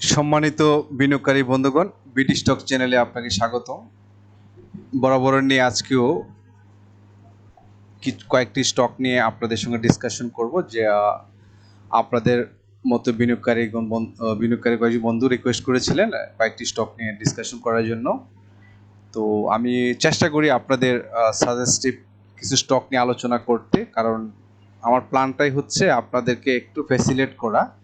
সম্মানিত বিনিয়োগকারী বন্ধুগণ বিডি স্টক চ্যানেলে আপনাকে স্বাগত বরাবর নিয়ে আজকেও কয়েকটি স্টক নিয়ে আপনাদের সঙ্গে ডিসকাশন করব যে আপনাদের মতো বিনিয়োগকারীগণ বন- আহ, বিনিয়োগকারী কয়েকজন বন্ধু রিকোয়েস্ট করেছিলেন কয়েকটি স্টক নিয়ে ডিসকাশন করার জন্য। তো আমি চেষ্টা করি আপনাদের সাজেস্টিভ কিছু স্টক নিয়ে আলোচনা করতে কারণ আমার প্ল্যানটাই হচ্ছে আপনাদেরকে একটু ফ্যাসিলেট করা।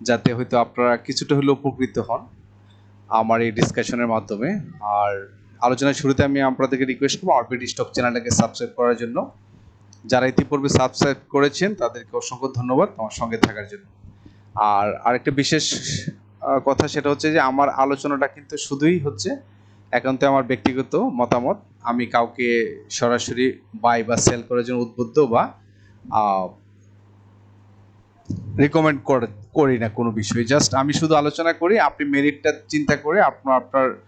যাতে হয়তো আপনারা কিছুটা হলেও উপকৃত হন আমার এই ডিসকাশনের মাধ্যমে। আর আলোচনার শুরুতে আমি আপনাদেরকে রিকোয়েস্ট করব আরবিডি স্টক চ্যানেলটাকে সাবস্ক্রাইব করার জন্য। যারা ইতিপূর্বে সাবস্ক্রাইব করেছেন, তাদেরকে অসংখ্য ধন্যবাদ আমার সঙ্গে থাকার জন্য। আর আরেকটা বিশেষ কথা সেটা হচ্ছে যে আমার আলোচনাটা কিন্তু শুধুই হচ্ছে একান্ত আমার ব্যক্তিগত মতামত। আমি কাউকে সরাসরি বাই বা সেল করার জন্য উদ্বুদ্ধ বা রিকমেন্ড করি না কোনো বিষয়ে। জাস্ট আমি শুধু আলোচনা করি, আপনি মেরিটটা চিন্তা করে আপনার আপনার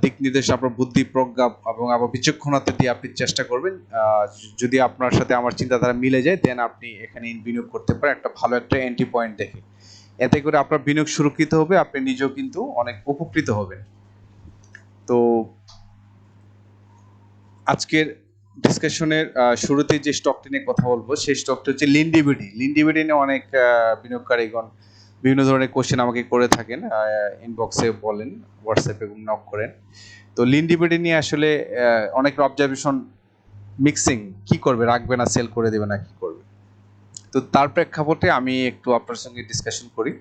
দিক নির্দেশ, আপনার বুদ্ধি, প্রজ্ঞা এবং আবার বিচক্ষণতা দিয়ে আপনি চেষ্টা করবেন। যদি আপনার সাথে আমার চিন্তাধারা মিলে যায় দেন আপনি এখানে বিনিয়োগ করতে পারেন। একটা ভালো একটা এন্ট্রি পয়েন্ট দেখে। এতে করে আপনার বিনিয়োগ সুরক্ষিত হবে, আপনি নিজেও কিন্তু অনেক উপকৃত হবেন। তো, আজকের ডিসকাশনের শুরুতে যে স্টকটি নিয়ে কথা বলব, সেই স্টকটা হচ্ছে লিন্ডিবিডি লিন্ডিবিডি নিয়ে অনেক বিনিয়োগকারীগণ বিভিন্ন ধরনের কোশ্চেন আমাকে করে থাকেন ইনবক্সে বলেন হোয়াটসঅ্যাপে নক করেন। তো লিন্ডিবিডি নিয়ে আসলে অনেক অবজারভেশন মিক্সিং কি করবে, রাখবে না সেল করে দেবে না, কি করবে? তো তার প্রেক্ষাপটে আমি একটু আপনার সঙ্গে ডিসকাশন করি।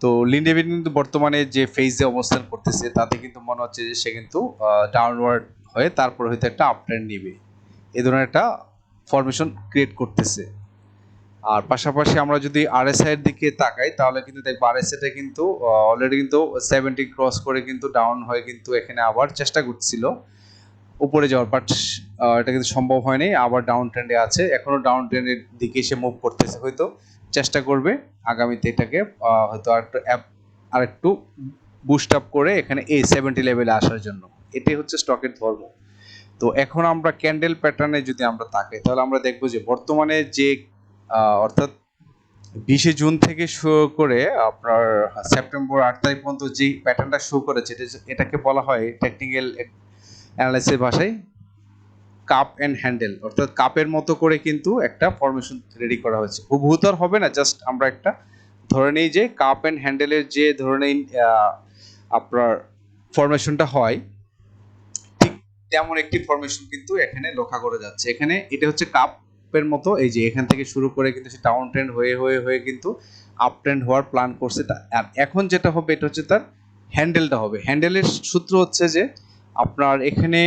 তো লিন্ডেবিন কিন্তু বর্তমানে যে ফেজে অবস্থান করতেছে, তাতে কিন্তু মনে হচ্ছে যে সে কিন্তু ডাউনওয়ার্ড হয়ে তারপর হয়তো একটা আপট্রেন্ড নিবে। এই ধরনের একটা ফরমেশন ক্রিয়েট করতেছে। আর পাশাপাশি আমরা যদি আরএসআই এর দিকে তাকাই, তাহলে কিন্তু দেখব আরএসআইটা কিন্তু অলরেডি কিন্তু সেভেন্টি ক্রস করে কিন্তু ডাউন হয়ে কিন্তু এখানে আবার চেষ্টা করছিল। উপরে যাওয়ার বাট এটা কিন্তু সম্ভব হয়নি, আবার ডাউন ট্রেন্ডে আছে। এখনও ডাউন ট্রেন্ডের দিকে সে মুভ করতেছে হয়তো, চেষ্টা করবে আগামীতে এটাকে হয়তো আরেকটু অ্যাপ আরেকটু বুস্ট আপ করে এখানে এই সেভেন্টি লেভেলে আসার জন্য। এটাই হচ্ছে স্টকের ধর্ম। তো এখন আমরা ক্যান্ডেল প্যাটার্নে যদি আমরা তাকাই তাহলে আমরা দেখব যে বর্তমানে যে অর্থাৎ বিশে জুন থেকে শুরু করে আপনার সেপ্টেম্বর আট তারিখ পর্যন্ত যে প্যাটার্নটা শো করেছে এটা- এটাকে বলা হয় টেকনিক্যাল অ্যানালাইসিস ভাষায় কাপ অ্যান্ড হ্যান্ডেল অর্থাৎ কাপের মতো করে কিন্তু একটা ফরমেশন রেডি করা হয়েছে। হুবহু তো হবে না জাস্ট আমরা একটা ধরে নিই যে কাপ অ্যান্ড হ্যান্ডেলের যে আহ, আপনার ফরমেশনটা হয় তেমন একটি ফরমেশন কিন্তু এখানে লক্ষ্য করা যাচ্ছে। এখানে এটা হচ্ছে কাপের মতো, এই যে এখান থেকে শুরু করে কিন্তু সে ডাউন ট্রেন্ড হয়ে হয়ে হয়ে কিন্তু আপ ট্রেন্ড হওয়ার প্ল্যান করছে আর এখন যেটা হবে এটা হচ্ছে তার হ্যান্ডেলটা হবে। হ্যান্ডেলের সূত্র হচ্ছে যে আপনার এখানে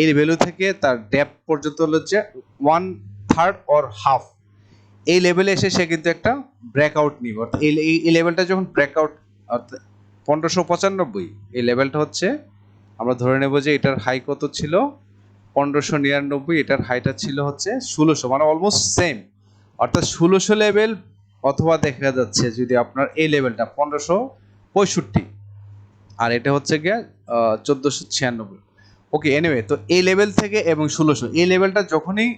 এই ভ্যালু থেকে তার ডেপ পর্যন্ত যে ওয়ান থার্ড অর হাফ এই লেভেলে এসে সে কিন্তু একটা ব্রেকআউট নিবে। অর্থাৎ এই লেভেলটা যখন ব্রেকআউট অর্থাৎ পনেরোশো পঁচানব্বই, এই লেভেলটা হচ্ছে আমরা ধরে নেব যে এটার হাই কত ছিল? পনেরোশো নিরানব্বই, এটার হাইটা ছিল হচ্ছে ষোলোশো মানে অলমোস্ট সেম অর্থাৎ ষোলোশো লেভেল অথবা দেখা যাচ্ছে যদি আপনার এই লেভেলটা পনেরোশো পঁয়ষট্টি। আর এটা হচ্ছে গিয়ে চোদ্দোশো ছিয়ানব্বই। ওকে এনিওয়ে তো এই লেভেল থেকে এবং ষোলোশো, এই লেভেলটা যখনই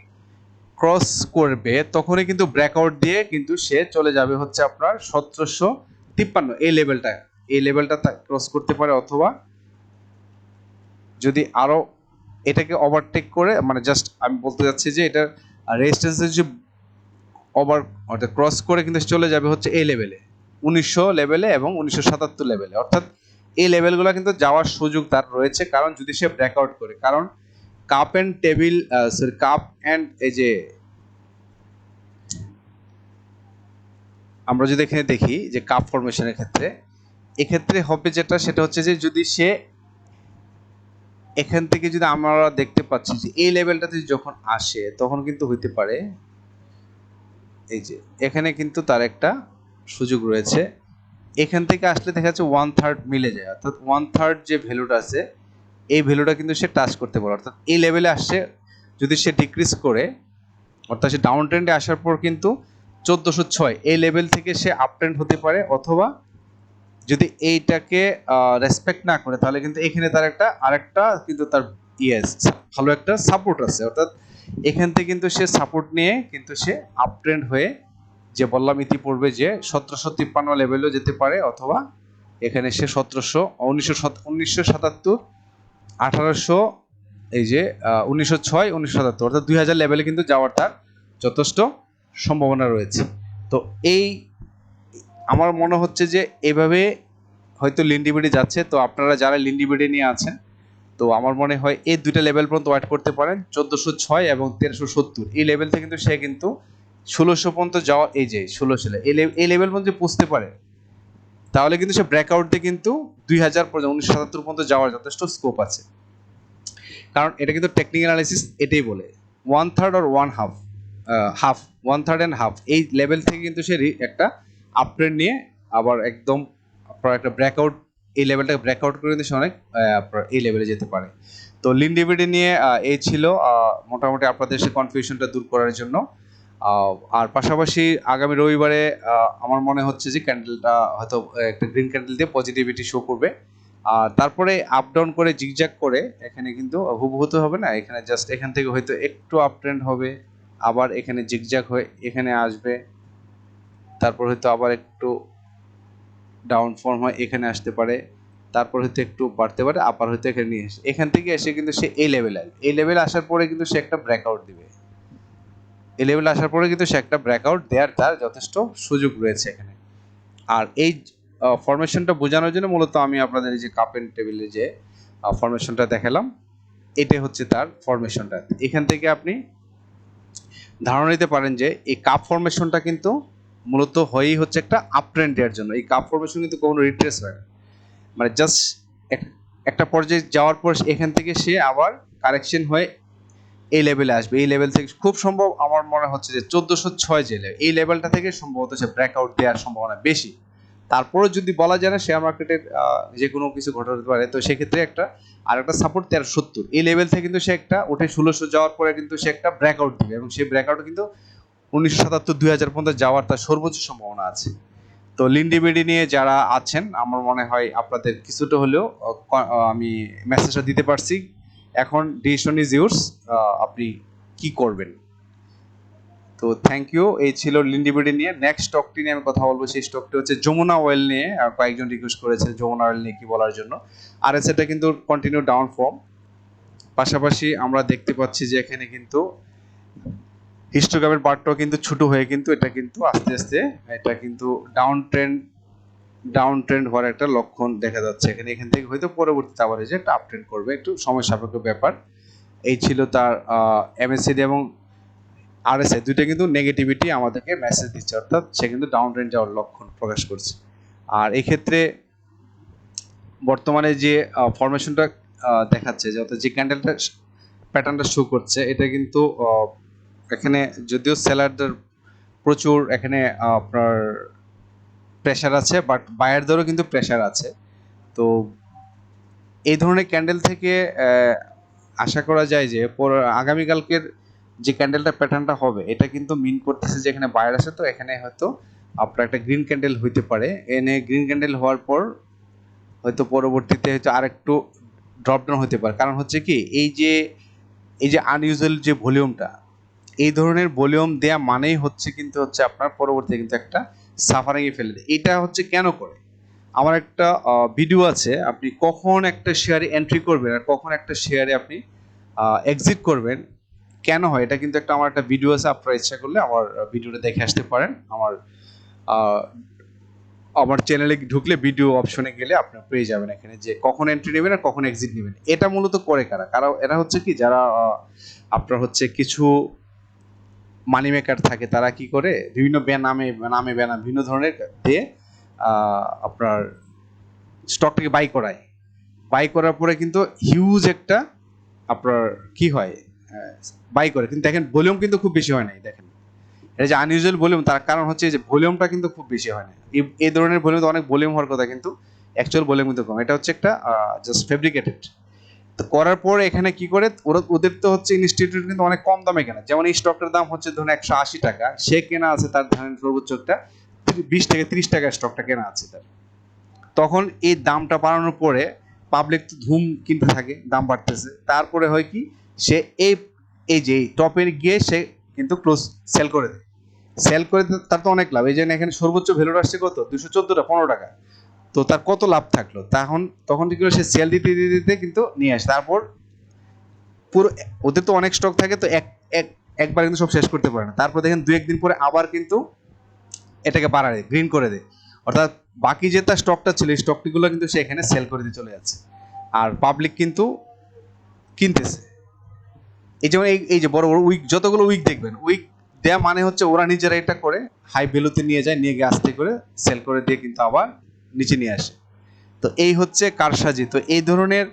ক্রস করবে, তখনই কিন্তু ব্রেকআউট দিয়ে কিন্তু সে চলে যাবে হচ্ছে আপনার সতেরোশো তিপ্পান্ন। এই লেভেলটা এই লেভেলটা ক্রস করতে পারে অথবা যদি আরও এটাকে ওভারটেক করে মানে জাস্ট আমি বলতে যাচ্ছি যে এটা রেজিস্ট্যান্সের যে ওভার অর্থাৎ ক্রস করে কিন্তু চলে যাবে হচ্ছে এই লেভেলে উনিশশো লেভেলে এবং উনিশশো সাতাত্তর লেভেলে অর্থাৎ এই লেভেলগুলো কিন্তু যাওয়ার সুযোগ তার রয়েছে, কারণ যদি সে ব্রেকআউট করে, কারণ cup and table sorry cup and এই যে আমরা যদি এখানে দেখি যে কাপ ফরমেশনের ক্ষেত্রে, এক্ষেত্রে হবে যেটা, সেটা হচ্ছে যে যদি সে এখান থেকে যদি আমরা দেখতে পাচ্ছি যে এই লেভেলটাতে যখন আসে, তখন কিন্তু হইতে পারে এই যে, এখানে কিন্তু তার একটা সুযোগ রয়েছে। এখান থেকে আসলে দেখা যাচ্ছে ওয়ান থার্ড মিলে যায়। অর্থাৎ ওয়ান থার্ড যে ভ্যালুটা আছে, এই ভ্যালুটা কিন্তু সে টাচ করতে পারে। অর্থাৎ এই লেভেলে আসছে যদি সে ডিক্রিজ করে, অর্থাৎ সে ডাউন ট্রেন্ডে আসার পর কিন্তু চোদ্দোশো ছয়, এই লেভেল থেকে সে আপ ট্রেন্ড হতে পারে অথবা যদি এইটাকে রেসপেক্ট না করে, তাহলে কিন্তু এখানে তার একটা, আরেকটা কিন্তু তার ইয়েস ভালো একটা সাপোর্ট আছে। অর্থাৎ এখান থেকে কিন্তু সে সাপোর্ট নিয়ে কিন্তু সে আপ ট্রেন্ড হয়ে যে বললাম ইতিপূর্বে যে সতেরোশো তিপ্পান্ন লেভেলেও যেতে পারে, অথবা এখানে সে সতেরোশো, উনিশশো উনিশশো সাতাত্তর, আঠারোশো, এই যে উনিশশো ছয়, উনিশশো সাতাত্তর, অর্থাৎ দুই হাজার লেভেলে কিন্তু যাওয়ার তার যথেষ্ট সম্ভাবনা রয়েছে। তো এই আমার মনে হচ্ছে যে এভাবে হয়তো লিন্ডিবিডি যাচ্ছে, তো আপনারা যারা লিন্ডিবিডি নিয়ে আছেন, তো আমার মনে হয় এই দুইটা লেভেল পর্যন্ত ওয়েট করতে পারেন, চোদ্দোশো ছয় এবং তেরোশো সত্তর। এই লেভেল থেকে কিন্তু সে কিন্তু ষোলোশো পর্যন্ত যাওয়া, এই যে ষোলোশো এই লেভেল পর্যন্ত পুষতে পারে, তাহলে কিন্তু সে ব্রেকআউট কিন্তু দুই হাজার পর্যন্ত, উনিশশো সাতাত্তর পর্যন্ত যাওয়ার যথেষ্ট স্কোপ আছে। কারণ এটা কিন্তু টেকনিক্যাল অ্যানালিসিস এটাই বলে one third R one half half one third and half এই লেভেল থেকে কিন্তু সে একটা আপট্রেন্ড নিয়ে আবার একদম আপনার একটা ব্রেকআউট এই লেভেলটাকে ব্রেকআউট করে কিন্তু অনেক আপনার এই লেভেলে যেতে পারে। তো লিন ডিভিডি নিয়ে এই ছিল মোটামুটি আপনাদের সে কনফিউশনটা দূর করার জন্য। আর পাশাপাশি আগামী রবিবারে আমার মনে হচ্ছে যে ক্যান্ডেলটা হয়তো একটা গ্রিন ক্যান্ডেল দিয়ে পজিটিভিটি শো করবে। আর তারপরে আপ ডাউন করে জিগজ্যাগ করে, এখানে কিন্তু হুবহু তো হবে না, এখানে জাস্ট এখান থেকে হয়তো একটু আপ ট্রেন্ড হবে, আবার এখানে জিগজ্যাগ হয়ে, এখানে আসবে। তারপর হয়তো আবার একটু ডাউন ফর্ম হয়, এখানে আসতে পারে। তারপর হয়তো একটু বাড়তে পারে, আবার হয়তো এখানে নিয়ে আসে। এখান থেকে এসে কিন্তু সে এই লেভেল আসবে। এই লেভেলে আসার পরে কিন্তু সে একটা ব্রেকআউট দিবে। এই লেভেলে আসার পরে কিন্তু সে একটা ব্রেকআউট দেওয়ার তার যথেষ্ট সুযোগ রয়েছে এখানে। আর এই ফরমেশনটা বোঝানোর জন্য মূলত আমি আপনাদের এই যে কাপ এন্ড টেবিলে যে ফরমেশনটা দেখালাম, এটাই হচ্ছে তার ফরমেশনটা এখান থেকে আপনি ধারণা নিতে পারেন যে এই কাপ ফরমেশনটা কিন্তু মূলত হয়েই হচ্ছে একটা আপ ট্রেন্ড দেওয়ার জন্য। এই কাপ ফরমেশন কিন্তু কখনো রিট্রেস হয় না। মানে জাস্ট একটা পর্যায়ে যাওয়ার পর এখান থেকে সে আবার কারেকশন হয়ে এই লেভেলে আসবে। এই লেভেল থেকে খুব সম্ভব আমার মনে হচ্ছে যে চোদ্দোশো ছয় level, এই লেভেলটা থেকে সম্ভবত সে ব্রেকআউট দেওয়ার সম্ভাবনা বেশি। তারপরে যদি বলা যায় না শেয়ার মার্কেটের যে কোনো কিছু ঘটাতে পারে তো সেক্ষেত্রে একটা আর একটা সাপোর্ট তেরো সত্তর। এই লেভেল থেকে কিন্তু সে একটা ওঠে ষোলোশো যাওয়ার পরে কিন্তু সে একটা ব্রেকআউট দিবে। এবং সেই ব্রেকআউট কিন্তু উনিশশো সাতাত্তর, দুই হাজার পর্যন্ত যাওয়ার তার সর্বোচ্চ সম্ভাবনা আছে। তো লিন্ডিবিডি নিয়ে যারা আছেন, আমার মনে হয় আপনাদের কিছুটা হলেও আমি মেসেজটা দিতে পারছি। এখন ডিসিশন ইজ ইউর্স আপনি কি করবেন? তো থ্যাংক ইউ এই ছিল লিন্ডিবিডি নিয়ে। নেক্সট স্টকটি নিয়ে আমি কথা বলব, সেই স্টকটি হচ্ছে যমুনা অয়েল নিয়ে। কয়েকজন রিকোয়েস্ট করেছে যমুনা অয়েল নিয়ে কি বলার জন্য। আর এস এটা কিন্তু কন্টিনিউ ডাউন ফর্ম পাশাপাশি আমরা দেখতে পাচ্ছি যে এখানে কিন্তু হিস্টোগ্রামের পার্টটাও কিন্তু ছোট হয়ে কিন্তু এটা কিন্তু আস্তে আস্তে, এটা কিন্তু ডাউন ট্রেন্ড ডাউন ট্রেন্ড হওয়ার একটা লক্ষণ দেখা যাচ্ছে। এখানে এখান থেকে হয়তো পরবর্তীতে আবার যে একটা আপ ট্রেন্ড করবে। একটু সময় সাপেক্ষ ব্যাপার। এই ছিল তার এমএসসিডি এবং আরএসএ দুইটা কিন্তু নেগেটিভিটি আমাদেরকে মেসেজ দিচ্ছে। অর্থাৎ সে কিন্তু ডাউন ট্রেন্ড যাওয়ার লক্ষণ প্রকাশ করছে। আর এই ক্ষেত্রে বর্তমানে যে ফরমেশনটা দেখাচ্ছে যে, অর্থাৎ যে ক্যান্ডেলটা প্যাটার্নটা শো করছে, এটা কিন্তু এখানে যদিও সেলারদের প্রচুর এখানে আপনার প্রেশার আছে বাট বায়ারদেরও কিন্তু প্রেশার আছে। তো এই ধরনের ক্যান্ডেল থেকে আশা করা যায় যে আগামীকালকের যে ক্যান্ডেলটা প্যাটার্নটা হবে, এটা কিন্তু মিন করতেছে যে এখানে বায়ার আছে, তো এখানে হয়তো আপনার একটা গ্রিন ক্যান্ডেল হইতে পারে। এনে গ্রিন ক্যান্ডেল হওয়ার পর হয়তো পরবর্তীতে হয়তো আরেকটু ড্রপ ডাউন হতে পারে। কারণ হচ্ছে কি, এই যে এই যে আনইউজুয়াল যে ভলিউমটা এই ধরনের ভলিউম দেয়া মানেই হচ্ছে কিন্তু হচ্ছে আপনার পরবর্তীতে কিন্তু একটা সাফারিং এ ফেলে দেয়। এটা হচ্ছে কেন করে? আমার একটা ভিডিও আছে, আপনি কখন একটা শেয়ারে এন্ট্রি করবেন আর কখন একটা শেয়ারে আপনি এক্সিট করবেন, কেন হয়? এটা কিন্তু একটা, আমার একটা ভিডিও আছে, আপনারা ইচ্ছা করলে আমার ভিডিওটা দেখে আসতে পারেন। আমার আমার চ্যানেলে ঢুকলে ভিডিও অপশনে গেলে আপনার পেয়ে যাবেন এখানে যে কখন এন্ট্রি নেবেন আর কখন এক্সিট নেবেন। এটা মূলত করে কারা? কারা, এরা হচ্ছে কি? যারা আপনার হচ্ছে কিছু মানি মেকার থাকে, তারা কি করে? বিভিন্ন নামে নামে বেনাম, বিভিন্ন ধরনের দিয়ে আপনার স্টকটাকে বাই করায়। বাই করার পরে কিন্তু হিউজ একটা আপনার কি হয়? বাই করে। কিন্তু দেখেন ভলিউম কিন্তু খুব বেশি হয় নাই, দেখেন। এটা যে আনইউজুয়াল ভলিউম তার কারণ হচ্ছে যে ভলিউমটা কিন্তু খুব বেশি হয় না এই ধরনের ভলিউম অনেক ভলিউম হওয়ার কথা, কিন্তু অ্যাকচুয়াল ভলিউম কিন্তু কম। এটা হচ্ছে একটা জাস্ট ফেব্রিকেটেড তো করার পর এখানে কি করে? ওরা, ওদের তো হচ্ছে ইনস্টিটিউট কিন্তু অনেক কম দামে কেনা। যেমন এই স্টকটার দাম হচ্ছে ধরুন একশো আশি টাকা। সে কেনা আছে তার ধরেন সর্বোচ্চ একটা বিশ থেকে তিরিশ টাকা স্টকটা কেনা আছে তার। তখন এই দামটা বাড়ানোর পরে পাবলিক তো ধুম কিনতে থাকে, দাম বাড়তেছে। তারপরে হয় কি? সে এই এই যে টপে গিয়ে সে কিন্তু ক্লোজ সেল করে দেয়। সেল করে তার তো অনেক লাভ। এই জন্য এখানে সর্বোচ্চ ভ্যালু আসছে কত? দুশো চোদ্দোটা, পনেরো টাকা। তো তার কত লাভ থাকল? তখন তখন কি সে সেল দিতে দিতে দিতে কিন্তু নিয়ে আসে। তারপর পুরো, ওদের তো অনেক স্টক থাকে, তো এক এক, একবার কিন্তু সব শেষ করতে পারে না। তারপর দেখেন দু একদিন পরে আবার কিন্তু এটাকে বাড়া দেয় গ্রিন করে দেয়। অর্থাৎ বাকি যে তার স্টকটা ছিল স্টকটিগুলো কিন্তু সে এখানে সেল করে দিয়ে চলে যাচ্ছে। আর পাবলিক কিন্তু কিনতেছে। এই যেমন এই এই যে বড় বড় উইক যতগুলো উইক দেখবেন উইক দেয়া মানে হচ্ছে ওরা নিজেরা এটা করে হাই ভ্যালুতে নিয়ে যায়, নিয়ে গিয়ে আস্তে করে সেল করে দিয়ে কিন্তু আবার নিচে নিয়ে আসে। তো এই হচ্ছে কারসাজি। তো এই ধরনের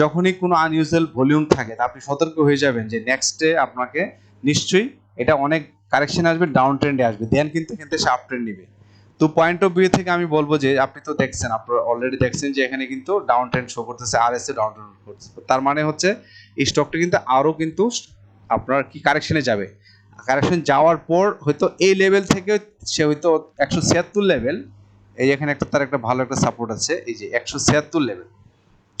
যখনই কোনো আনইউজুয়াল ভলিউম থাকে, তা আপনি সতর্ক হয়ে যাবেন যে নেক্সটে আপনাকে নিশ্চয়ই এটা অনেক কারেকশন আসবে ডাউন ট্রেন্ডে আসবে। দেন কিন্তু এখান থেকে আপ ট্রেন্ড নিবে। তো পয়েন্ট অফ ভিউ থেকে আমি বলব যে, আপনি তো দেখছেন, আপনারা অলরেডি দেখছেন যে এখানে কিন্তু ডাউন ট্রেন্ড শো করতেছে আর এস ডাউন ট্রেন্ড করতেছে। তার মানে হচ্ছে এই স্টকটা কিন্তু আরও কিন্তু আপনার কি কারেকশনে যাবে। কারেকশন যাওয়ার পর হয়তো এই লেভেল থেকে সে হয়তো একশো ছিয়াত্তর লেভেল এই এখানে একটা, তার একটা ভালো একটা সাপোর্ট আছে। এই যে একশো ছিয়াত্তর লেভেল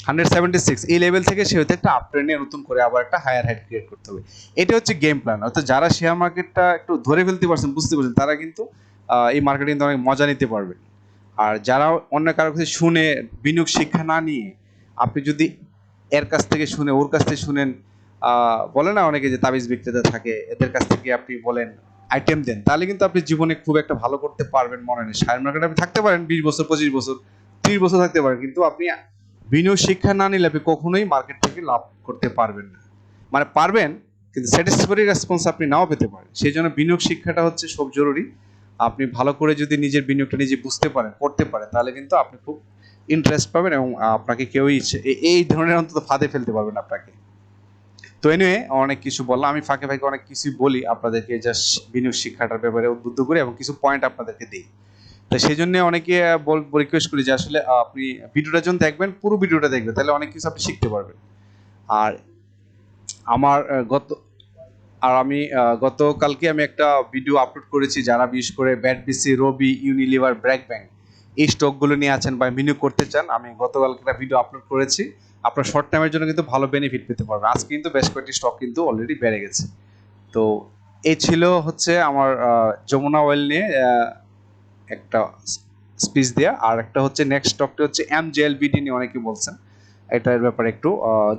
হান্ড্রেড সেভেন্টি সিক্স এই লেভেল থেকে সে হয়তো একটা আপ নতুন করে আবার একটা হায়ার হাইট ক্রিয়েট করতে হবে। এটা হচ্ছে গেম প্ল্যান অর্থাৎ যারা শেয়ার মার্কেটটা একটু ধরে ফেলতে পারছেন, বুঝতে পারছেন, তারা কিন্তু এই মার্কেটিং অনেক মজা নিতে পারবেন আর যারা অন্য কারও কাছে শুনে বিনিয়োগ শিক্ষা না নিয়ে, আপনি যদি এর কাছ থেকে শুনে, ওর কাছ থেকে শুনেন বলে না অনেকে যে তাবিজ বিক্রেতা থাকে, এদের কাছ থেকে আপনি বলেন আইটেম দেন, তাহলে কিন্তু আপনি জীবনে খুব একটা ভালো করতে পারবেন মনে নেই। শেয়ার মার্কেটে আপনি থাকতে পারেন বিশ বছর, পঁচিশ বছর, ত্রিশ বছর থাকতে পারেন, কিন্তু আপনি বিনিয়োগ শিক্ষা না নিলে আপনি কখনোই মার্কেট থেকে লাভ করতে পারবেন না। মানে পারবেন, কিন্তু স্যাটিসফারি রেসপন্স আপনি নাও পেতে পারেন। সেই জন্য বিনিয়োগ শিক্ষাটা হচ্ছে সব জরুরি। আপনি ভালো করে যদি নিজের বিনিয়োগটা নিজে বুঝতে পারেন, করতে পারেন, তাহলে কিন্তু আপনি খুব ইন্টারেস্ট পাবেন এবং আপনাকে কেউই এই ধরনের অন্তত ফাঁদে ফেলতে পারবেন আপনাকে। তো এনিওয়ে অনেক কিছু বললাম। আমি ফাঁকে ফাঁকে অনেক কিছু বলি আপনাদেরকে জাস্ট বিনিয়োগ শিক্ষাটার ব্যাপারে উদ্বুদ্ধ করি এবং কিছু পয়েন্ট আপনাদেরকে দিই। তো সেই জন্য অনেকে রিকোয়েস্ট করি যে আসলে আপনি ভিডিওটা যখন দেখবেন, পুরো ভিডিওটা দেখবেন, তাহলে অনেক কিছু আপনি শিখতে পারবেন। আর আমার গত, আর আমি গতকালকে আমি একটা ভিডিও আপলোড করেছি, যারা বিশেষ করে BAT BC Robi Unilever BRAC bank এই স্টকগুলো নিয়ে আছেন বা বিনিয়োগ করতে চান, আমি গতকালকে একটা ভিডিও আপলোড করেছি। আপনার শর্ট টাইমের জন্য কিন্তু ভালো বেনিফিট পেতে পারবেন আজকে কিন্তু বেশ কয়েকটি স্টক কিন্তু অলরেডি বেড়ে গেছে। তো এই ছিল হচ্ছে আমার যমুনা অয়েল নিয়ে একটা স্পিচ দেওয়া আর একটা হচ্ছে নেক্সট স্টকটি হচ্ছে এম জেএল বিডি নিয়ে অনেকে বলছেন। এটার ব্যাপারে একটু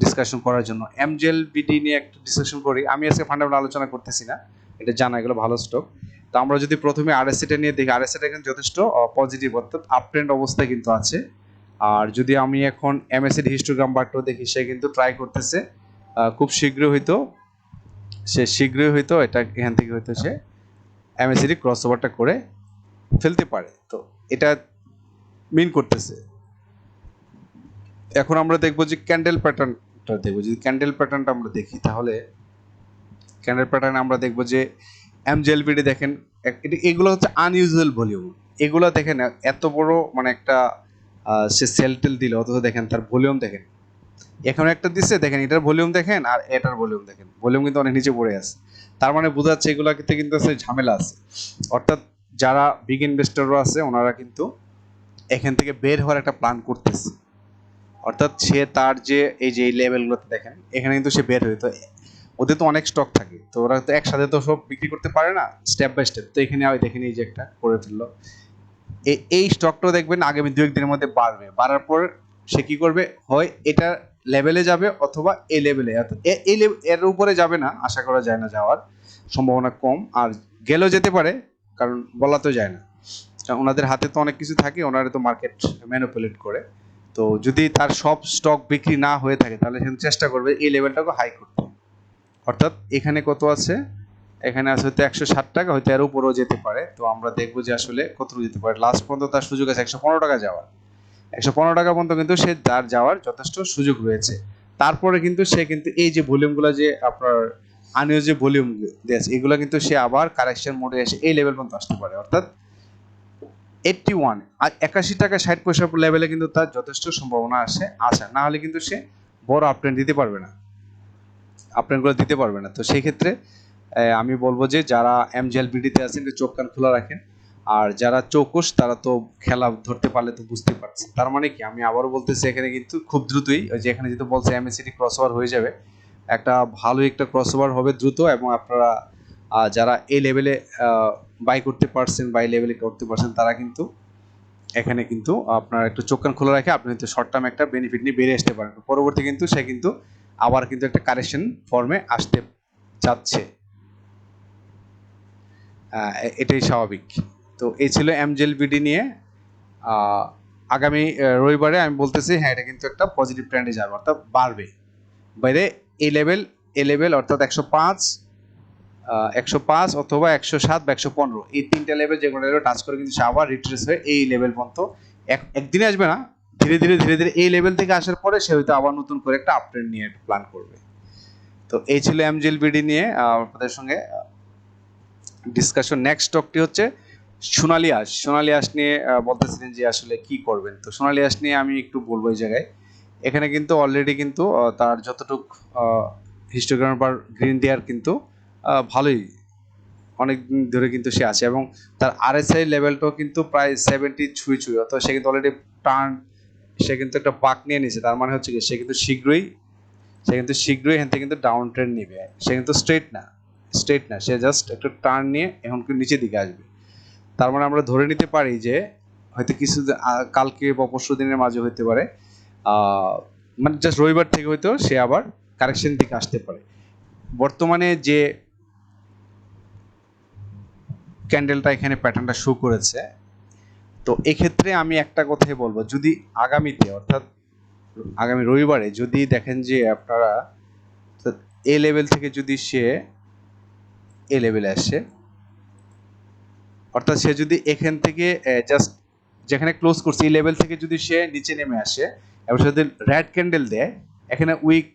ডিসকাশন করার জন্য। এম জেএল বিডি নিয়ে একটু ডিসকাশন করি। আমি আজকে ফান্ডামেন্টাল আলোচনা করতেছি না। এটা জানা এগুলো ভালো স্টক তো আমরা যদি প্রথমে আরএসএটা নিয়ে দেখি আরএসএটা কিন্তু যথেষ্ট পজিটিভ অর্থাৎ আপ ট্রেন্ড অবস্থায় কিন্তু আছে। আর যদি আমি এখন এমএসএড হিস্টোগ্রাম বারটাও দেখি, সে কিন্তু ট্রাই করতেছে খুব শীঘ্রই হয়তো সে শীঘ্রই হয়তো এটা এখান থেকে হয়তো সে এমএসএডি ক্রস ওভারটা করে ফেলতে পারে। তো এটা মিন করতেছে। এখন আমরা দেখব যে ক্যান্ডেল প্যাটার্নটা দেখব। যদি ক্যান্ডেল প্যাটার্নটা আমরা দেখি, তাহলে ক্যান্ডেল প্যাটার্ন আমরা দেখব যে এমজেলবিডি দেখেন এগুলো হচ্ছে আনইউজুয়াল ভলিউম এগুলো দেখেন, এত বড় মানে একটা সে সেল টেল দিল, অথচ দেখেন তার ভলিউম দেখেন। এখন একটা দিচ্ছে দেখেন এটার ভলিউম দেখেন আর এটার ভলিউম দেখেন। ভলিউম কিন্তু অনেক নিচে পড়ে আছে। তার মানে বোঝা যাচ্ছে এগুলোতে কিন্তু আছে ঝামেলা আছে। অর্থাৎ যারা বিগ ইনভেস্টররা আছে, ওনারা কিন্তু এখান থেকে বের হওয়ার একটা প্ল্যান করতেছে। অর্থাৎ সে তার যে, এই যে লেভেলগুলোতে দেখেন, এখানে কিন্তু সে বের হয়ে, তো ওদের তো অনেক স্টক থাকে। তো ওরা তো একসাথে তো সব বিক্রি করতে পারে না স্টেপ বাই স্টেপ তো এখানে দেখেন এই যে একটা করে ফেলল। এই স্টকটাও দেখবেন আগামী দু একদিনের মধ্যে বাড়বে। বাড়ার পর সে কি করবে? হয় এটা লেভেলে যাবে অথবা এই লেভেলে এই এর উপরে যাবে না, আশা করা যায় না যাওয়ার। সম্ভাবনা কম। আর গেলেও যেতে পারে, কারণ বলা তো যায় না। ওনাদের হাতে তো অনেক কিছু থাকে, ওনারা তো মার্কেট ম্যানুপুলেট করে। তো যদি তার সব স্টক বিক্রি না হয়ে থাকে, তাহলে সে চেষ্টা করবে এই লেভেলটাকে হাই করতে। অর্থাৎ এখানে কত আছে? এখানে আছে হয়তো একশো ষাট টাকা, হয়তো এর উপরেও যেতে পারে। তো আমরা দেখব যে আসলে কতটুকু যেতে পারে। লাস্ট পর্যন্ত তার সুযোগ আছে একশো পনেরো টাকা যাওয়ার। একশো পনেরো টাকা পর্যন্ত কিন্তু সে তার যাওয়ার যথেষ্ট সুযোগ রয়েছে তারপরে কিন্তু সে কিন্তু এই যে ভলিউমগুলো যে আপনার আনীয় যে ভলিউম দিয়েছে এগুলো কিন্তু সে আবার কারেকশন মোডে এসে এই লেভেল পর্যন্ত আসতে পারে। অর্থাৎ এইটটি ওয়ান আর একাশি টাকা ষাট পয়সা লেভেলে কিন্তু তার যথেষ্ট সম্ভাবনা আসে আসে না হলে কিন্তু সে বড় আপট্রেন্ড দিতে পারবে না। আপট্রেন্ডগুলো দিতে পারবে না। তো সেই ক্ষেত্রে আমি বলব যে যারা এমজিএল বিডিতে আছেন চোখ কান খোলা রাখেন। আর যারা চৌকস তারা তো খেলা ধরতে পারলে তো বুঝতে পারছে তার মানে কি? আমি আবারও বলতেছি, এখানে কিন্তু খুব দ্রুতই, ওই যে এখানে যেহেতু বলছে এমএসিটি ক্রস ওভার হয়ে যাবে, একটা ভালো একটা ক্রস ওভার হবে দ্রুত এবং আপনারা যারা এই লেভেলে বাই করতে পারছেন বাই লেভেলে করতে পারছেন, তারা কিন্তু এখানে কিন্তু আপনার একটু চোখ কান খোলা রাখে আপনি হয়তো শর্ট টার্ম একটা বেনিফিট নিয়ে বেরিয়ে আসতে পারেন। পরবর্তী কিন্তু সে কিন্তু আবার কিন্তু একটা কারেকশন ফর্মে আসতে যাচ্ছে। এটাই স্বাভাবিক। তো এই ছিল এমজেল বিডি নিয়ে আগামী রবিবারে আমি বলতেছি হ্যাঁ এটা কিন্তু একটা পজিটিভ ট্রেন্ডে যাবে, অর্থাৎ বাড়বে। বাইরে এই লেভেল এ লেভেল অর্থাৎ একশো পাঁচ একশো পাঁচ অথবা একশো সাত বা একশো পনেরো, এই তিনটা লেভেল যে কোনো টাচ করে কিন্তু আবার রিট্রেস হয়ে এই লেভেল পর্যন্ত এক, একদিনে আসবে না, ধীরে ধীরে ধীরে ধীরে এই লেভেল থেকে আসার পরে সে হয়তো আবার নতুন করে একটা আপট্রেন্ড নিয়ে প্ল্যান করবে। তো এই ছিল এমজেল বিডি নিয়ে আপনাদের সঙ্গে ডিসকাশন নেক্সট টকটি হচ্ছে সোনালি আঁশ। সোনালি আঁশ নিয়ে বলতেছিলেন যে আসলে কি করবেন। তো সোনালি আঁশ নিয়ে আমি একটু বলব এই জায়গায়। এখানে কিন্তু অলরেডি কিন্তু তার যতটুক হিস্টোগ্রাম পার গ্রিন দেয়ার কিন্তু ভালোই অনেক দিন ধরে কিন্তু সে আছে এবং তার আরএসআই লেভেলটাও কিন্তু প্রায় সেভেন্টি ছুঁই ছুঁই। অর্থাৎ সে কিন্তু অলরেডি টার্ন সে কিন্তু একটা পাক নিয়ে নিয়েছে। তার মানে হচ্ছে কি, সে কিন্তু শীঘ্রই, সে কিন্তু শীঘ্রই এখান থেকে কিন্তু ডাউন ট্রেন্ড নেবে। সে কিন্তু স্ট্রেট না। স্ট্রেট না, সে জাস্ট একটু টার্ন নিয়ে এখন নিচের দিকে আসবে। তার মানে আমরা ধরে নিতে পারি যে, হয়তো কিছু কালকে বা পরশু দিনের মাঝে হতে পারে মানে জাস্ট রবিবার থেকে হয়তো সে আবার কারেকশন দিকে আসতে পারে। বর্তমানে যে ক্যান্ডেলটা এখানে প্যাটার্নটা শো করেছে, তো এক্ষেত্রে আমি একটা কথাই বলব, যদি আগামীতে, অর্থাৎ আগামী রবিবারে যদি দেখেন যে আপনারা এ লেভেল থেকে যদি সে এ লেভেলে আসে। অর্থাৎ সে যদি এখান থেকে জাস্ট যেখানে ক্লোজ করছে, এই লেভেল থেকে যদি সে নিচে নেমে আসে এবং সে যদি রেড ক্যান্ডেল দেয়, এখানে উইক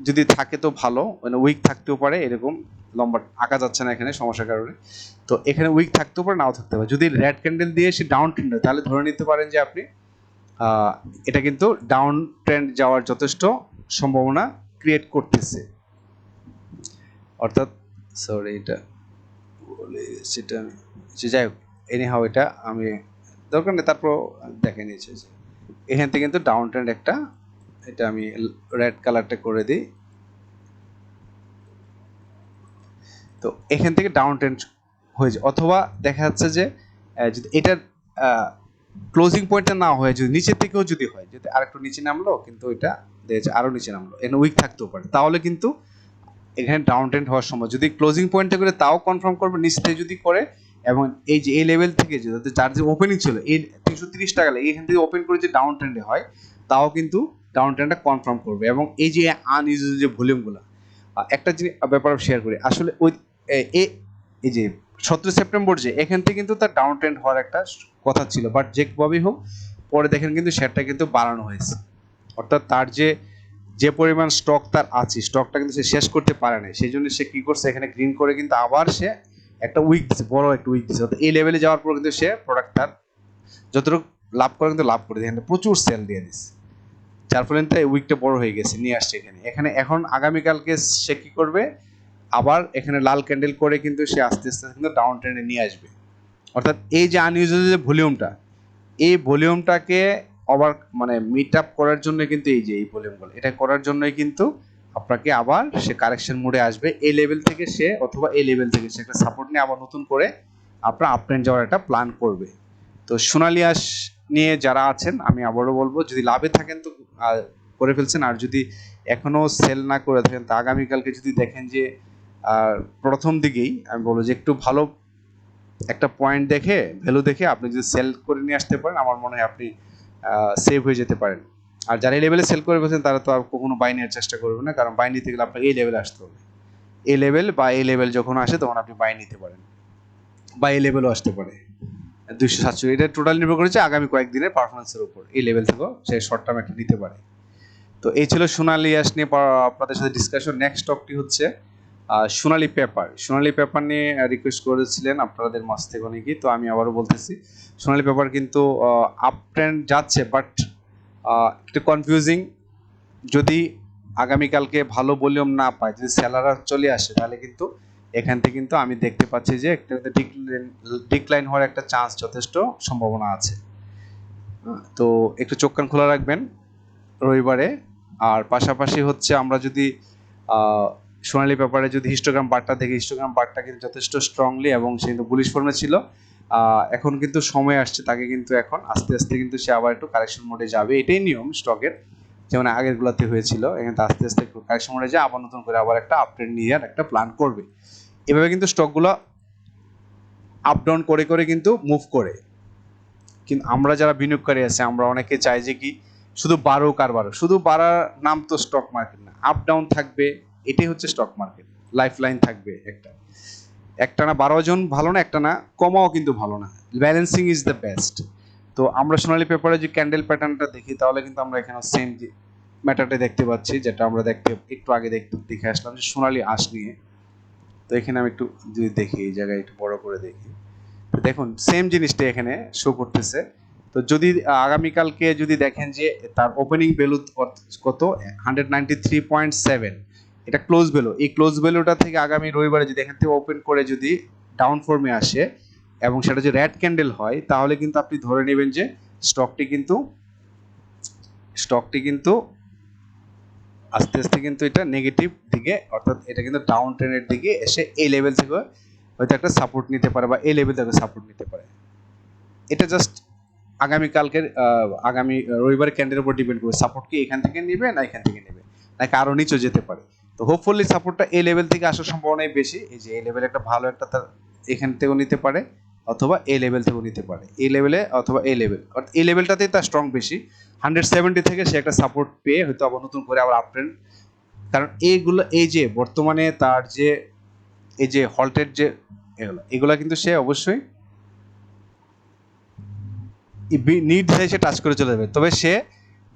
যদি থাকে তো ভালো মানে উইক থাকতেও পারে, এরকম লম্বা আঁকা যাচ্ছে না এখানে, সমস্যার কারণে। তো এখানে উইক থাকতেও পারে, নাও থাকতে পারে। যদি রেড ক্যান্ডেল দিয়ে সে ডাউন ট্রেন্ড হয় তাহলে ধরে নিতে পারেন যে আপনি এটা কিন্তু ডাউন ট্রেন্ড যাওয়ার যথেষ্ট সম্ভাবনা ক্রিয়েট করতেছে। অর্থাৎ সরি এটা বলে সেটা সে যাই হোক এনি হাও এটা আমি দরকার নেই, তারপর দেখে নিয়েছে। এখান থেকে কিন্তু ডাউন ট্রেন্ড একটা, এটা আমি রেড কালারটা করে দিই। তো এখান থেকে ডাউন ট্রেন্ড হয়ে যায়, অথবা দেখা যাচ্ছে যে যদি এটার ক্লোজিং পয়েন্টটা না হয়, যদি নিচের থেকেও যদি হয়, যদি আরেকটু নিচে নামলো, কিন্তু ওইটা দেখেছে আরও নিচে নামলো, এখানে উইক থাকতেও পারে। তাহলে কিন্তু এখানে ডাউন ট্রেন্ড হওয়ার সময় যদি ক্লোজিং পয়েন্টে করে তাও কনফার্ম করবে থেকে যদি করে, এবং এই যে, এই লেভেল থেকে যদি যার যে ওপেনিং ছিল, এই তিনশো তিরিশ টাকা এখান থেকে ওপেন করে যে ডাউন ট্রেন্ডে হয়, তাও কিন্তু ডাউন ট্রেন্ডটা কনফার্ম করবে। এবং এই যে আনইউজুয়াল যে ভলিউমগুলো একটা জিনিস ব্যাপার শেয়ার করি। আসলে ওই এই যে সতেরো সেপ্টেম্বর যে, এখান থেকে কিন্তু তার ডাউন ট্রেন্ড হওয়ার একটা কথা ছিল। বাট যেভাবেই হোক, পরে দেখেন কিন্তু শেয়ারটা কিন্তু বাড়ানো হয়েছে। অর্থাৎ তার যে যে পরিমাণ স্টক তার আছে স্টকটা কিন্তু সে শেষ করতে পারে না সেই জন্য সে কি করছে, এখানে গ্রিন করে কিন্তু আবার সে একটা উইক দিচ্ছে বড় একটা উইক দিচ্ছে এই লেভেলে যাওয়ার পর কিন্তু সে প্রোডাক্ট তার যতটুকু লাভ করে কিন্তু লাভ করে, এখানে প্রচুর সেল দিয়ে দিচ্ছে যার ফলে উইকটা বড় হয়ে গেছে, নিয়ে আসছে এখানে। এখানে এখন আগামীকালকে সে কি করবে, আবার এখানে লাল ক্যান্ডেল করে কিন্তু সে আস্তে আস্তে কিন্তু ডাউন ট্রেন্ডে নিয়ে আসবে। অর্থাৎ এই যে আনইউজুয়াল যে ভলিউমটা এই ভলিউমটাকে আবার মানে মিট আপ করার জন্য কিন্তু এই যে এই ভলিউমগুলো এটা করার জন্যই কিন্তু আপনাকে আবার সে কারেকশন মোডে আসবে। এই লেভেল থেকে সে অথবা এই লেভেল থেকে সে একটা সাপোর্ট নিয়ে আবার নতুন করে আপনার আপ ট্রেন্ড যাওয়ার একটা প্ল্যান করবে। তো সোনালি আঁশ নিয়ে যারা আছেন, আমি আবারও বলব, যদি লাভে থাকেন তো করে ফেলছেন। আর যদি এখনও সেল না করে থাকেন, তো আগামীকালকে যদি দেখেন যে প্রথম দিকেই, আমি বলব যে একটু ভালো একটা পয়েন্ট দেখে ভ্যালু দেখে আপনি যদি সেল করে নিয়ে আসতে পারেন, আমার মনে হয় আপনি সেভ হয়ে যেতে পারেন। আর যারা এই লেভেলে সেল করে ফেলছেন তারা তো আর কখনো বাই নেওয়ার চেষ্টা করবে না, কারণ বাই নিতে গেলে আপনাকে এই লেভেলে আসতে হবে। এ লেভেল বা এ লেভেল যখন আসে, তখন আপনি বাই নিতে পারেন। বা এ লেভেলও আসতে পারে। দুইশো সাতশো, এটা টোটাল নির্ভর করেছে আগামী কয়েকদিনের পারফরমেন্সের উপর। এই লেভেল থেকেও সে শর্ট টার্ম একটা নিতে পারে। তো এই ছিল সোনালি ইয়াস নিয়ে আপনাদের সাথে ডিসকাশন নেক্সট টপটি হচ্ছে সোনালি পেপার। সোনালি পেপার নিয়ে রিকোয়েস্ট করেছিলেন আপনাদের মাছ থেকে অনেকেই, তো আমি আবারও বলতেছি, সোনালি পেপার কিন্তু আপ ট্রেন্ড যাচ্ছে বাট একটু কনফিউজিং যদি আগামীকালকে ভালো ভলিউম না পায়, যদি স্যালারা চলে আসে, তাহলে কিন্তু এখান থেকে কিন্তু আমি দেখতে পাচ্ছি যে একটা ডিক্লাইন হওয়ার একটা চান্স যথেষ্ট সম্ভাবনা আছে। তো একটু চোখ কান খোলা রাখবেন রবিবারে। আর পাশাপাশি হচ্ছে আমরা যদি সোনালী ব্যাপারে যদি হিস্টোগ্রাম বারটা দেখি হিস্টোগ্রাম বারটা কিন্তু যথেষ্ট স্ট্রংলি এবং সে কিন্তু বুলিশ ফর্মে ছিল। এখন কিন্তু সময় আসছে তাকে কিন্তু এখন আস্তে আস্তে কিন্তু সে আবার একটু কারেকশন মোডে যাবে। এটাই নিয়ম স্টকের যেমন আগের গুলাতে হয়েছিল, এখানে আস্তে আস্তে একটু কারেকশন মোডে যায়, আবার নতুন করে আবার একটা আপডেট নিয়ে আর একটা প্ল্যান করবে। এভাবে কিন্তু স্টকগুলো আপ ডাউন করে করে কিন্তু মুভ করে। কিন্তু আমরা যারা বিনিয়োগকারী আছে, আমরা অনেকে চাই যে কি, শুধু বারো কার বারো শুধু বাড়ার নাম তো স্টক মার্কেট না। আপ ডাউন থাকবে এটাই হচ্ছে স্টক মার্কেট লাইফ লাইন থাকবে একটা। একটা না বারো জন ভালো না একটা না কমাও কিন্তু ভালো না। ব্যালেন্সিং ইজ দ্য বেস্ট তো আমরা সোনালি পেপারে যে ক্যান্ডেল প্যাটার্নটা দেখি, তাহলে কিন্তু আমরা এখানে সেম ম্যাটারটা দেখতে পাচ্ছি, যেটা আমরা দেখতে, একটু আগে দেখতে, দেখে আসলাম যে সোনালি আঁশ নিয়ে। তো এখানে আমি একটু যদি দেখি, এই জায়গায় একটু বড় করে দেখি। তো দেখুন সেম জিনিসটা এখানে শো করতেছে। তো যদি আগামীকালকে যদি দেখেন যে তার ওপেনিং ভ্যালু কত? Hundred ninety three point seven এটা ক্লোজ ভ্যালু এই ক্লোজ ভ্যালুটা থেকে আগামী রবিবারে যদি এখান থেকে ওপেন করে যদি ডাউন ফর্মে আসে এবং সেটা যে রেড ক্যান্ডেল হয়, তাহলে কিন্তু আপনি ধরে নেবেন যে স্টকটি কিন্তু স্টকটি কিন্তু আস্তে আস্তে কিন্তু এটা নেগেটিভ দিকে, অর্থাৎ এটা কিন্তু ডাউন ট্রেনের দিকে এসে এই লেভেল থেকে হয়তো একটা সাপোর্ট নিতে পারে বা এই লেভেল থেকে সাপোর্ট নিতে পারে। এটা জাস্ট আগামীকালকের আগামী রবিবার ক্যান্ডেলের উপর ডিপেন্ড করবে। সাপোর্ট কি এখান থেকে নেবে না এখান থেকে নেবে? নাকি আরও নিচে যেতে পারে? তো হোপফুলি সাপোর্টটা এই লেভেল থেকে আসার সম্ভাবনাই বেশি। এই যে এই লেভেলে একটা ভালো একটা তার এখান থেকেও নিতে পারে, অথবা এই লেভেল থেকেও নিতে পারে। এই লেভেলে অথবা এই লেভেল অর্থাৎ এই লেভেলটাতেই তার স্ট্রং বেশি। হান্ড্রেড সেভেন্টি থেকে সে একটা সাপোর্ট পেয়ে হয়তো আবার নতুন করে আবার আপট্রেন্ড কারণ এইগুলো, এই যে বর্তমানে তার যে, এই যে হল্টের যে এগুলো এগুলো কিন্তু সে অবশ্যই নির্দ্বিধায় সে টাচ করে চলে যাবে। তবে সে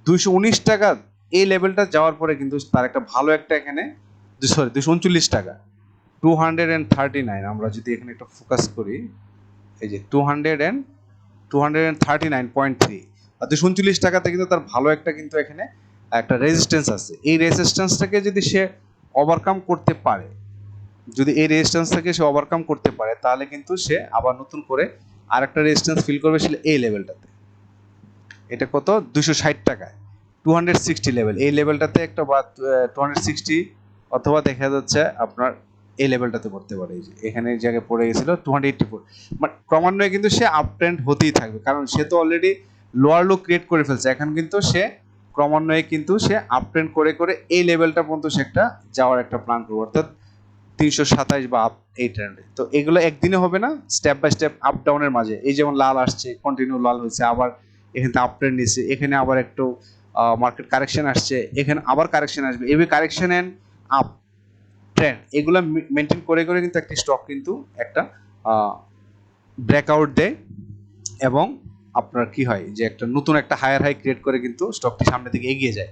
দুইশো উনিশ টাকা এই লেভেলটা যাওয়ার পরে কিন্তু তার একটা ভালো একটা এখানে সরি দুশো উনচল্লিশ টাকা। Two hundred and thirty nine আমরা যদি এখানে একটু ফোকাস করি, এই যে two hundred and two hundred and thirty nine point three আর দুশো উনচল্লিশ টাকাতে কিন্তু তার ভালো একটা কিন্তু এখানে একটা রেজিস্ট্যান্স আছে। এই রেজিস্ট্যান্সটাকে যদি সে ওভারকাম করতে পারে, যদি এই রেজিস্ট্যান্সটাকে সে ওভারকাম করতে পারে, তাহলে কিন্তু সে আবার নতুন করে আরেকটা রেজিস্ট্যান্স ফিল করবে সেটা এই লেভেলটাতে এটা কত? দুশো ষাট টাকায়। টু হান্ড্রেড সিক্সটি লেভেল এই লেভেলটাতে একটা বা টু হান্ড্রেড সিক্সটি অথবা দেখা যাচ্ছে আপনার এই লেভেলটাতে পড়তে পারে। এই যে এখানে জায়গায় পড়ে গেছিল টু হান্ড্রেড বাট ক্রমান্বয়ে কিন্তু সে আপ ট্রেন্ড হতেই থাকবে, কারণ সে তো অলরেডি লোয়ার লো ক্রিয়েট করে ফেলছে। এখন কিন্তু সে ক্রমান্বয়ে কিন্তু সে আপ ট্রেন্ড করে করে এই লেভেলটা পর্যন্ত সে একটা যাওয়ার একটা প্ল্যান করবে। অর্থাৎ তিনশো সাতাইশ বা আপ এই ট্রেন্ডে তো এগুলো একদিনে হবে না স্টেপ বাই স্টেপ আপ ডাউনের মাঝে। এই যেমন লাল আসছে কন্টিনিউ লাল হয়েছে, আবার এখানে আপ ট্রেন্ড নিচ্ছে, এখানে আবার একটু মার্কেট কারেকশন আসছে, এখানে আবার কারেকশন আসবে। এভাবে কারেকশন অ্যান্ড আপ ট্রেন্ড এগুলো মেনটেন করে করে কিন্তু একটা স্টক কিন্তু একটা ব্রেকআউট দেয় এবং আপনার কি হয় যে একটা নতুন একটা হায়ার হাই ক্রিয়েট করে কিন্তু স্টকটি সামনের দিকে এগিয়ে যায়।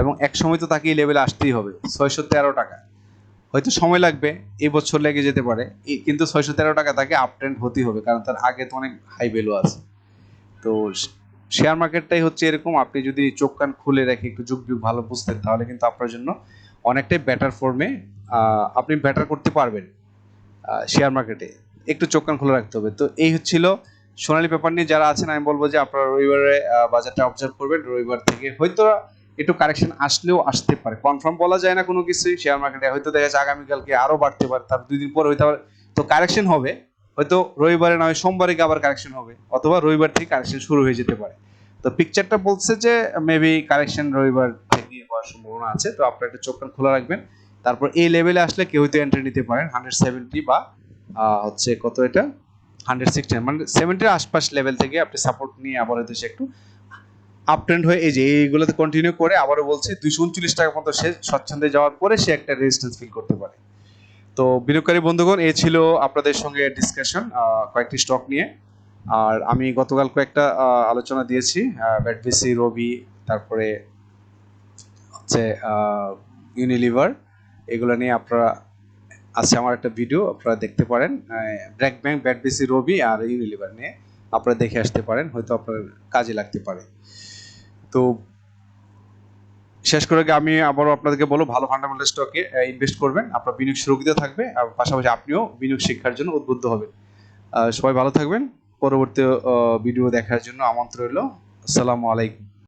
এবং এক সময় তো তাকে এই লেভেলে আসতেই হবে, ছয়শো তেরো টাকা। হয়তো সময় লাগবে, এই বছর লেগে যেতে পারে কিন্তু ছয়শো তেরো টাকা তাকে আপ ট্রেন্ড হতেই হবে, কারণ তার আগে তো অনেক হাই ভ্যালু আছে। তো শেয়ার মার্কেটটাই হচ্ছে এরকম। আপনি যদি চোখ কান খুলে রেখে একটু যুগ যুগ ভালো বুঝতেন, তাহলে কিন্তু আপনার জন্য অনেকটাই বেটার ফর্মে আপনি বেটার করতে পারবেন শেয়ার মার্কেটে। একটু চোখ কান খুলে রাখতে হবে। তো এই হচ্ছিল সোনালী পেপার নিয়ে যারা আছেন, আমি বলব যে আপনারা রবিবারে বাজারটা অবজার্ভ করবেন। রবিবার থেকে হয়তো একটু কারেকশন আসলেও আসতে পারে। কনফার্ম বলা যায় না কোনো কিছুই। শেয়ার মার্কেটে হয়তো দেখা যাচ্ছে আগামীকালকে আরও বাড়তে পারে, তার দুই দিন পর হয়তো তো কারেকশন হবে। হয়তো রবিবারে নয় সোমবারে আবার কারেকশন হবে, অথবা রবিবার থেকে কারেকশন শুরু হয়ে যেতে পারে। তো পিকচারটা বলছে যে মেবি কারেকশন রবিবার থেকে হওয়ার সম্ভাবনা আছে, তো আপনারা একটা চোখ কান খোলা রাখবেন। তারপর এই লেভেলে আসলে কেউ হয়তো এন্ট্রি নিতে পারেন হান্ড্রেড সেভেন্টি বা হচ্ছে কত এটা? হান্ড্রেড সিক্সটি মানে সেভেন্টির আশপাশ লেভেল থেকে আপনি সাপোর্ট নিয়ে আবার হয়তো সে একটু আপ ট্রেন্ড হয়ে, এই যে এইগুলোতে কন্টিনিউ করে আবারও বলছে, দুইশো উনচল্লিশ টাকা মতো সে স্বচ্ছন্দে যাওয়ার পরে সে একটা রেজিস্ট্যান্স ফিল করতে পারে। তো বিনিয়োগকারী বন্ধুগণ, এ ছিল আপনাদের সঙ্গে ডিসকাশন কয়েকটি স্টক নিয়ে। আর আমি গতকাল কয়েকটা আলোচনা দিয়েছি ব্যাটবিসি রবি তারপরে হচ্ছে ইউনিলিভার এগুলো নিয়ে আপনারা আছে আমার একটা ভিডিও আপনারা দেখতে পারেন ব্র্যাক ব্যাংক ব্যাটবিসি রবি আর ইউনিলিভার নিয়ে আপনারা দেখে আসতে পারেন, হয়তো আপনার কাজে লাগতে পারে। তো শেষ করে আমি আবারও আপনাদেরকে বলব, ভালো ফান্ডামেন্টাল স্টকে ইনভেস্ট করবেন। আপনার বিনিয়োগ সুরক্ষিত থাকবে আর পাশাপাশি আপনিও বিনিয়োগ শিক্ষার জন্য উদ্বুদ্ধ হবেন। সবাই ভালো থাকবেন। পরবর্তী ভিডিও দেখার জন্য আমন্ত্রণ রইল। আসসালামু আলাইকুম।